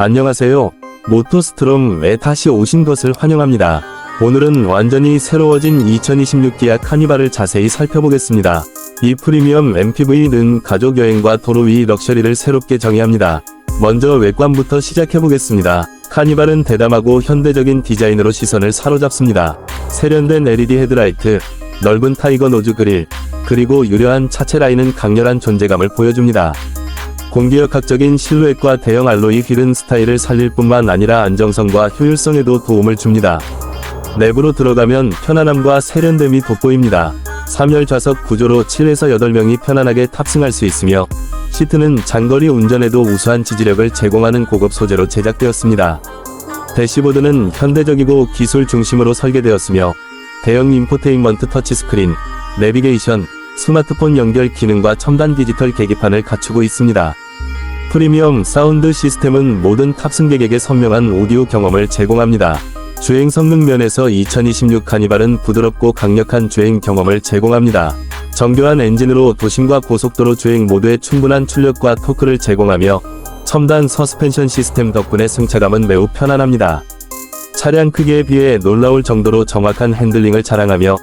안녕하세요. 모토스트롬 에 다시 오신 것을 환영합니다. 오늘은 완전히 새로워진 2026 기아 카니발을 자세히 살펴보겠습니다. 이 프리미엄 MPV는 가족 여행과 도로 위 럭셔리를 새롭게 정의합니다. 먼저 외관부터 시작해보겠습니다. 카니발은 대담하고 현대적인 디자인으로 시선을 사로잡습니다. 세련된 LED 헤드라이트, 넓은 타이거 노즈 그릴, 그리고 유려한 차체 라인은 강렬한 존재감을 보여줍니다. 공기역학적인 실루엣과 대형 알로이 휠은 스타일을 살릴 뿐만 아니라 안정성과 효율성에도 도움을 줍니다. 내부로 들어가면 편안함과 세련됨이 돋보입니다. 3열 좌석 구조로 7에서 8명이 편안하게 탑승할 수 있으며 시트는 장거리 운전에도 우수한 지지력을 제공하는 고급 소재로 제작되었습니다. 대시보드는 현대적이고 기술 중심으로 설계되었으며 대형 인포테인먼트 터치스크린, 내비게이션, 스마트폰 연결 기능과 첨단 디지털 계기판을 갖추고 있습니다. 프리미엄 사운드 시스템은 모든 탑승객에게 선명한 오디오 경험을 제공합니다. 주행 성능 면에서 2026 카니발은 부드럽고 강력한 주행 경험을 제공합니다. 정교한 엔진으로 도심과 고속도로 주행 모두에 충분한 출력과 토크를 제공하며 첨단 서스펜션 시스템 덕분에 승차감은 매우 편안합니다. 차량 크기에 비해 놀라울 정도로 정확한 핸들링을 자랑하며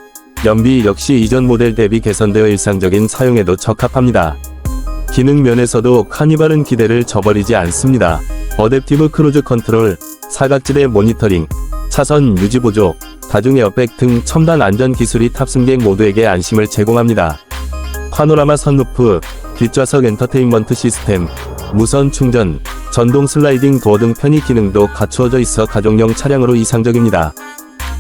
연비 역시 이전 모델 대비 개선되어 일상적인 사용에도 적합합니다. 기능 면에서도 카니발은 기대를 저버리지 않습니다. 어댑티브 크루즈 컨트롤, 사각지대 모니터링, 차선 유지 보조, 다중 에어백 등 첨단 안전 기술이 탑승객 모두에게 안심을 제공합니다. 파노라마 선루프, 뒷좌석 엔터테인먼트 시스템, 무선 충전, 전동 슬라이딩 도어 등 편의 기능도 갖추어져 있어 가족용 차량으로 이상적입니다.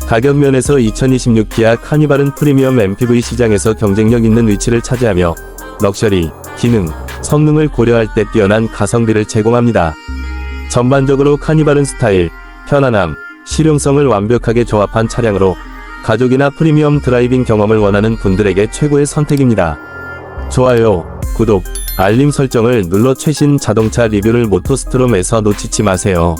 가격 면에서 2026 기아 카니발은 프리미엄 MPV 시장에서 경쟁력 있는 위치를 차지하며 럭셔리, 기능, 성능을 고려할 때 뛰어난 가성비를 제공합니다. 전반적으로 카니발은 스타일, 편안함, 실용성을 완벽하게 조합한 차량으로 가족이나 프리미엄 드라이빙 경험을 원하는 분들에게 최고의 선택입니다. 좋아요, 구독, 알림 설정을 눌러 최신 자동차 리뷰를 모토스트롬에서 놓치지 마세요.